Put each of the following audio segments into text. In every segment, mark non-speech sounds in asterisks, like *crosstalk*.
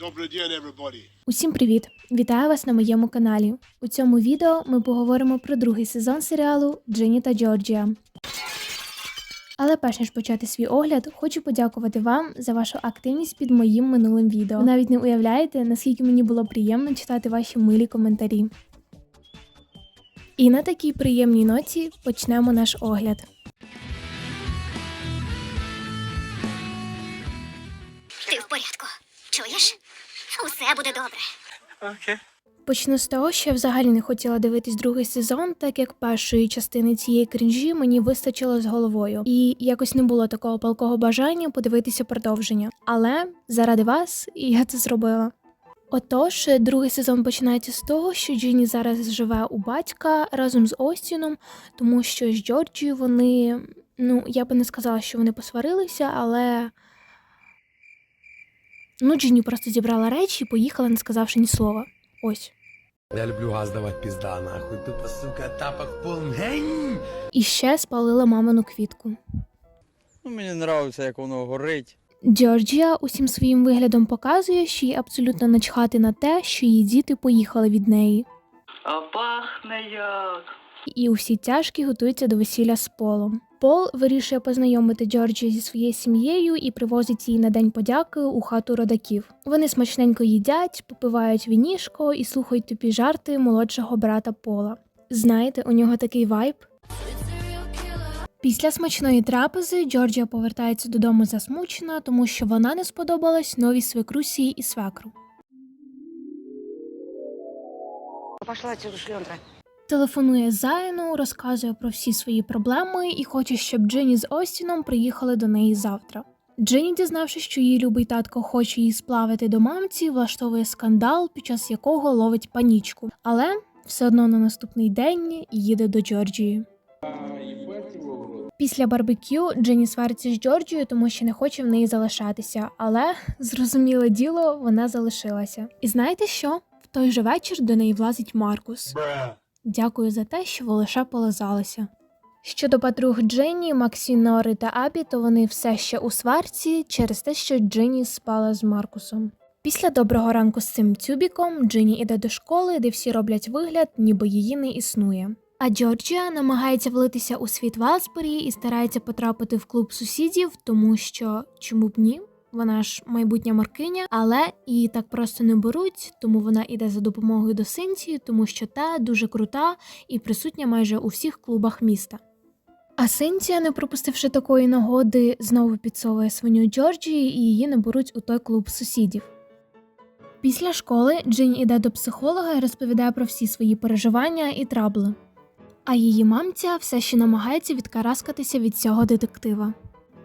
Добрый день. Усім привіт! Вітаю вас на моєму каналі. У цьому відео ми поговоримо про другий сезон серіалу Джині та Джорджія. Але перш ніж почати свій огляд, хочу подякувати вам за вашу активність під моїм минулим відео. Ви навіть не уявляєте, наскільки мені було приємно читати ваші милі коментарі. І на такій приємній ноті почнемо наш огляд. Усе буде добре. Почну з того, що я взагалі не хотіла дивитись другий сезон, так як першої частини цієї крінжі мені вистачило з головою, і якось не було такого палкого бажання подивитися продовження. Але заради вас я це зробила. Отож, другий сезон починається з того, що Джині зараз живе у батька разом з Остіном, тому що з Джорджією вони, ну я би не сказала, що вони посварилися, але ну Джині просто зібрала речі і поїхала, не сказавши ні слова. Ось. Я люблю газ давать пизда, нахуй. Тупо, сука, тапок полный. І ще спалила мамину квітку. Ну, мені подобається, як воно горить. Джорджія усім своїм виглядом показує, що їй абсолютно начхати на те, що її діти поїхали від неї. А пахне як. І у всі тяжкі готується до весілля з Полом. Пол вирішує познайомити Джорджію зі своєю сім'єю і привозить її на день подяки у хату родаків. Вони смачненько їдять, попивають вінішко і слухають тупі жарти молодшого брата Пола. Знаєте, у нього такий вайб. Після смачної трапези Джорджія повертається додому засмучена, тому що вона не сподобалась новій свекрусі і свекру. Пошла отсюда, шлендра. Телефонує Зайну, розказує про всі свої проблеми і хоче, щоб Джині з Остіном приїхали до неї завтра. Джині, дізнавшись, що її любий татко хоче її сплавити до мамці, влаштовує скандал, під час якого ловить панічку, але все одно на наступний день їде до Джорджії. Після барбекю Джині свариться з Джорджією, тому що не хоче в неї залишатися, але зрозуміле діло, вона залишилася. І знаєте що? В той же вечір до неї влазить Маркус. Дякую за те, що ви лише полизалися. Щодо подруг Дженні, Максі, Нори та Абі, то вони все ще у сварці через те, що Джинні спала з Маркусом. Після доброго ранку з цим тюбіком Джинні іде до школи, де всі роблять вигляд, ніби її не існує. А Джорджія намагається влитися у світ Валсбері і старається потрапити в клуб сусідів, тому що чому б ні? Вона ж майбутня моркиня, але її так просто не беруть, тому вона іде за допомогою до Синтії, тому що та дуже крута і присутня майже у всіх клубах міста. А Синтія, не пропустивши такої нагоди, знову підсовує свиню Джорджії і її не беруть у той клуб сусідів. Після школи Джин іде до психолога і розповідає про всі свої переживання і трабли. А її мамця все ще намагається відкараскатися від цього детектива.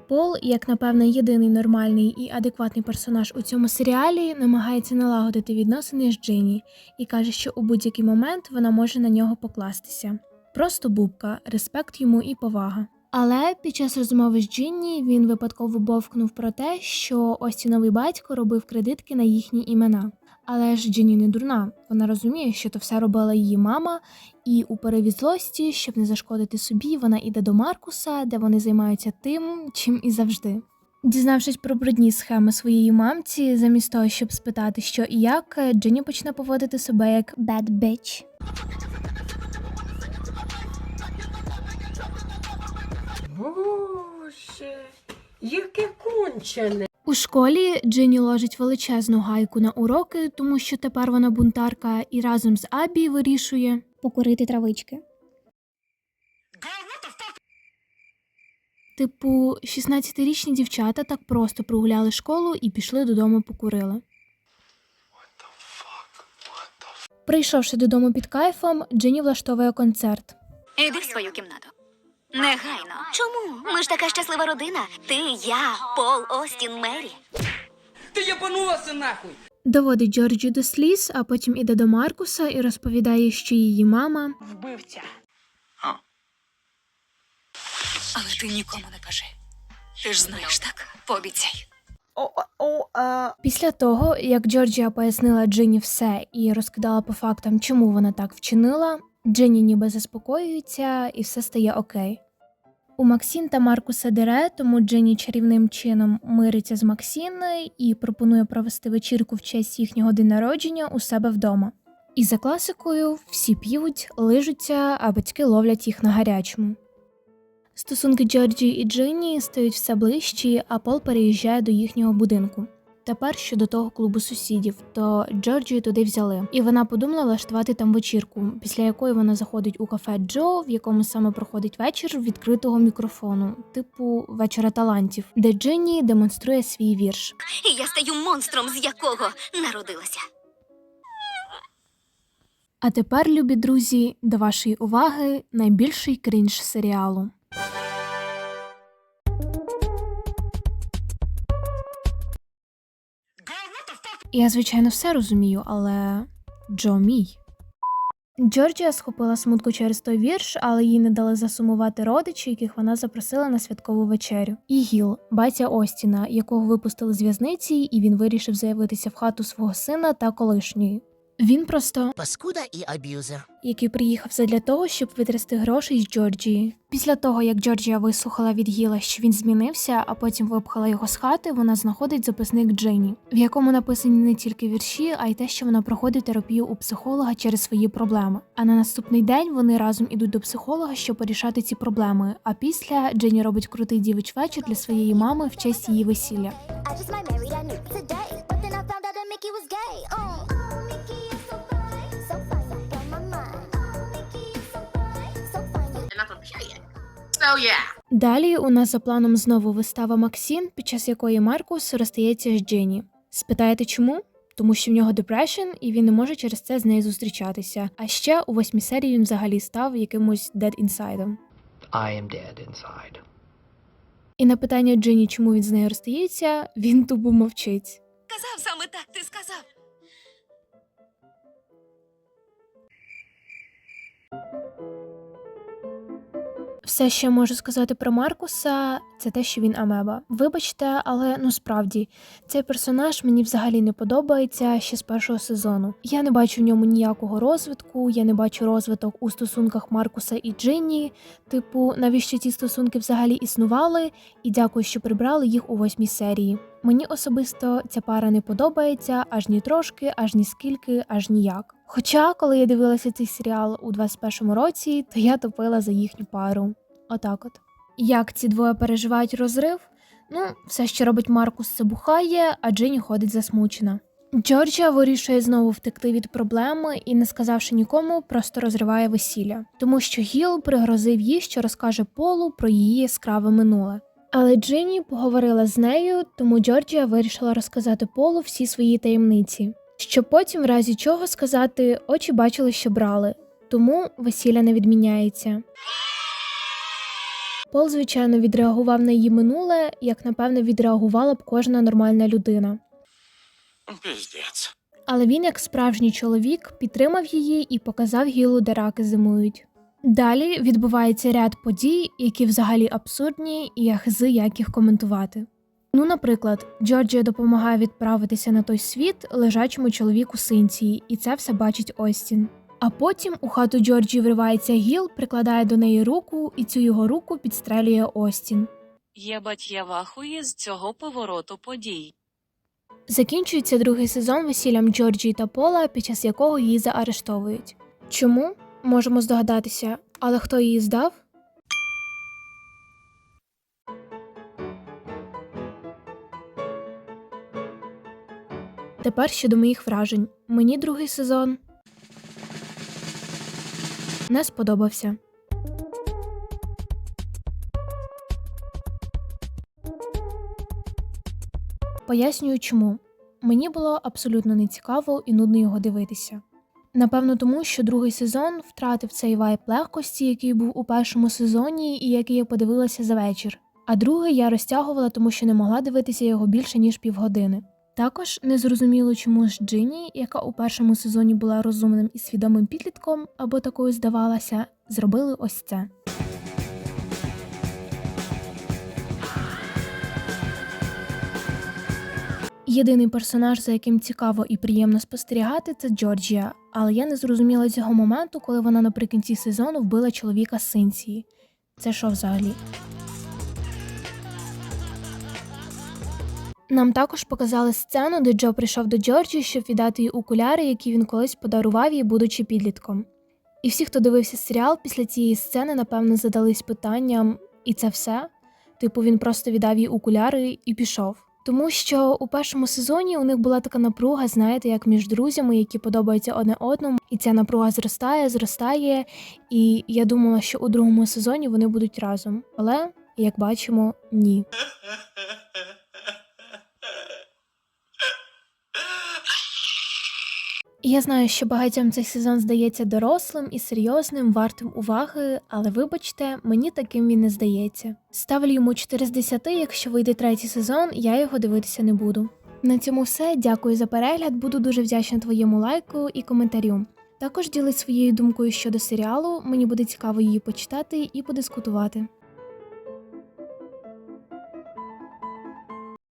Пол, як напевне, єдиний нормальний і адекватний персонаж у цьому серіалі, намагається налагодити відносини з Джині і каже, що у будь-який момент вона може на нього покластися. Просто бубка, респект йому і повага. Але під час розмови з Джинні він випадково бовкнув про те, що Остіновий батько робив кредитки на їхні імена. Але ж Джинні не дурна, вона розуміє, що то все робила її мама, і у переві злості, щоб не зашкодити собі, вона іде до Маркуса, де вони займаються тим, чим і завжди. Дізнавшись про брудні схеми своєї мамці, замість того, щоб спитати, що і як, Джинні почне поводити себе як bad bitch. Боже, яке кончене. У школі Джинні ложить величезну гайку на уроки, тому що тепер вона бунтарка і разом з Абі вирішує покурити травички. Типу, 16-річні дівчата так просто прогуляли школу і пішли додому покурили. Прийшовши додому під кайфом, Джинні влаштовує концерт. Іди в свою кімнату. Негайно. Чому? Ми ж така щаслива родина. Ти, я, Пол, Остін, Мері. Ти єбанулася нахуй! Доводить Джорджі до сліз, а потім іде до Маркуса і розповідає, що її мама Вбивця. Але ти нікому не кажи. Ти ж знаєш так, пообіцяй. О, о, а... Після того, як Джорджія пояснила Джині все і розкидала по фактам, чому вона так вчинила, Джині ніби заспокоюється і все стає окей. У Максін та Маркуса дере, тому Дженні чарівним чином мириться з Максін і пропонує провести вечірку в честь їхнього день народження у себе вдома. І за класикою всі п'ють, лижуться, а батьки ловлять їх на гарячому. Стосунки Джорджі і Джинні стають все ближчі, а Пол переїжджає до їхнього будинку. Тепер щодо того клубу сусідів, то Джорджію туди взяли, і вона подумала влаштувати там вечірку, після якої вона заходить у кафе Джо, в якому саме проходить вечір відкритого мікрофону, типу вечора талантів, де Джинні демонструє свій вірш. Я стаю монстром, з якого народилася. А тепер, любі друзі, до вашої уваги найбільший крінж серіалу. Я, звичайно, все розумію, але Джо мій. Джорджія схопила смутку через той вірш, але їй не дали засумувати родичі, яких вона запросила на святкову вечерю. І Гіл, батя Остіна, якого випустили з в'язниці, і він вирішив заявитися в хату свого сина та колишньої. Він просто Паскуда і аб'юзер. який приїхав задля того, щоб витрясти грошей з Джорджії. Після того, як Джорджія вислухала від Гіла, що він змінився, а потім випхала його з хати, вона знаходить записник Дженні, в якому написані не тільки вірші, а й те, що вона проходить терапію у психолога через свої проблеми. А на наступний день вони разом ідуть до психолога, щоб порішати ці проблеми. А після Дженні робить крутий дівич вечір для своєї мами в честь її весілля. I just Далі у нас за планом знову вистава Максін, під час якої Маркус розстається з Дженні. Спитаєте чому? Тому що в нього депрешн, і він не може через це з нею зустрічатися. А ще у восьмій серії він взагалі став якимось dead inside. I am dead inside. І на питання Дженні, чому він з нею розстається, він тупо мовчить. Казав саме так, ти сказав. Все, що я можу сказати про Маркуса, це те, що він амеба. Вибачте, але ну справді цей персонаж мені взагалі не подобається ще з першого сезону. Я не бачу в ньому ніякого розвитку, я не бачу розвиток у стосунках Маркуса і Джинні. Типу, навіщо ці стосунки взагалі існували, і дякую, що прибрали їх у восьмій серії. Мені особисто ця пара не подобається аж ні трошки, аж ні скільки, аж ніяк. Хоча, коли я дивилася цей серіал у 21-му році, то я топила за їхню пару. Отак от. Як ці двоє переживають розрив? Ну, все, що робить Маркус, це бухає, а Джині ходить засмучена. Джорджія вирішує знову втекти від проблеми і, не сказавши нікому, просто розриває весілля, тому що Гіл пригрозив їй, що розкаже Полу про її яскраве минуле. Але Джині поговорила з нею, тому Джорджія вирішила розказати Полу всі свої таємниці, щоб потім, в разі чого, сказати очі бачили, що брали, тому весілля не відміняється. Пол, звичайно, відреагував на її минуле, як напевне відреагувала б кожна нормальна людина. Піздець. Але він, як справжній чоловік, підтримав її і показав Гілу, де раки зимують. Далі відбувається ряд подій, які взагалі абсурдні, і я хзи як їх коментувати. Ну, наприклад, Джорджія допомагає відправитися на той світ лежачому чоловіку Синції, і це все бачить Остін. А потім у хату Джорджії вривається Гіл, прикладає до неї руку, і цю його руку підстрелює Остін. Єбать, я вахує з цього повороту подій. Закінчується другий сезон весіллям Джорджії та Пола, під час якого її заарештовують. Чому? Можемо здогадатися, але хто її здав? Тепер щодо моїх вражень. Мені другий сезон не сподобався. Пояснюю чому. Мені було абсолютно нецікаво і нудно його дивитися. Напевно, тому що другий сезон втратив цей вайб легкості, який був у першому сезоні, і який я подивилася за вечір. А другий я розтягувала, тому що не могла дивитися його більше ніж півгодини. Також незрозуміло, чому ж Джині, яка у першому сезоні була розумним і свідомим підлітком, або такою здавалася, зробили ось це. Єдиний персонаж, за яким цікаво і приємно спостерігати, це Джорджія, але я не зрозуміла цього моменту, коли вона наприкінці сезону вбила чоловіка Синції. Це що взагалі? Нам також показали сцену, де Джо прийшов до Джорджі, щоб віддати їй окуляри, які він колись подарував їй, будучи підлітком. І всі, хто дивився серіал, після цієї сцени, напевно, задались питанням, і це все? Типу, він просто віддав їй окуляри і пішов. Тому що у першому сезоні у них була така напруга, знаєте, як між друзями, які подобаються одне одному, і ця напруга зростає, зростає. І я думала, що у другому сезоні вони будуть разом. Але, як бачимо, ні. *laughs* Я знаю, що багатьом цей сезон здається дорослим і серйозним, вартим уваги, але вибачте, мені таким він не здається. Ставлю йому 4 з 10, якщо вийде третій сезон, я його дивитися не буду. На цьому все. Дякую за перегляд. Буду дуже вдячна твоєму лайку і коментарю. Також ділись своєю думкою щодо серіалу. Мені буде цікаво її почитати і подискутувати.